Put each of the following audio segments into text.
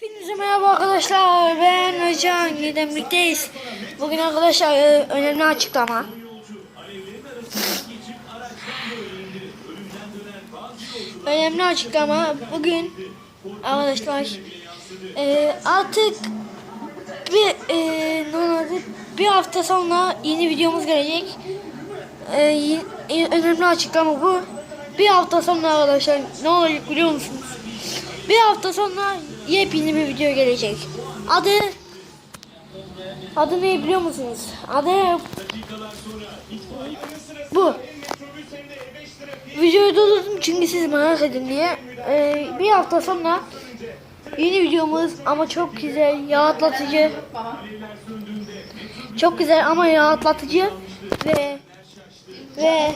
Hepinize merhaba arkadaşlar. Ben Özcan. Yeniden birlikteyiz. Bugün arkadaşlar e, önemli açıklama. Önemli açıklama. Bugün arkadaşlar e, artık bir e, ne bir hafta sonra yeni videomuz gelecek. E, e, önemli açıklama bu. Bir hafta sonra arkadaşlar ne olacak biliyor musunuz? Bir hafta sonra yepyeni bir video gelecek. Adı Adı ne biliyor musunuz? Adı bu. Videoyu durdurdum çünkü siz merak edin diye. Ee, bir hafta sonra yeni videomuz ama çok güzel, rahatlatıcı. Çok güzel ama rahatlatıcı ve ve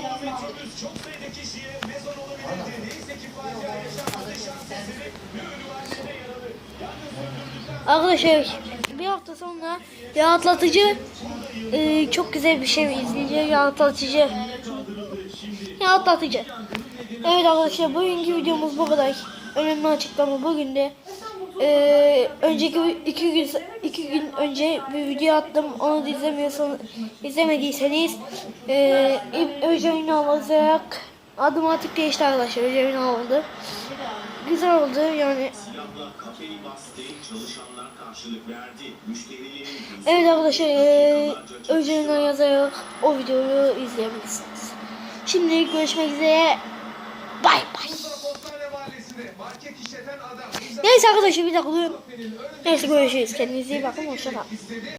Arkadaşlar bir hafta sonra rahatlatıcı e, çok güzel bir şey izleyeceğiz. Rahatlatıcı. Rahatlatıcı. Evet arkadaşlar bugünkü videomuz bu kadar. Önemli açıklama bugün de e, önceki iki gün iki gün önce bir video attım. Onu da izlemiyorsanız izlemediyseniz e, Ünal olarak adım artık değişti arkadaşlar. Ünal oldu. Güzel oldu yani. Evet arkadaşlar eee önceden yazarak o videoyu izleyebilirsiniz. Şimdi görüşmek üzere. Bay bay. Neyse arkadaşlar bir dakika. Neyse görüşürüz. Kendinize iyi bakın. Hoşçakalın.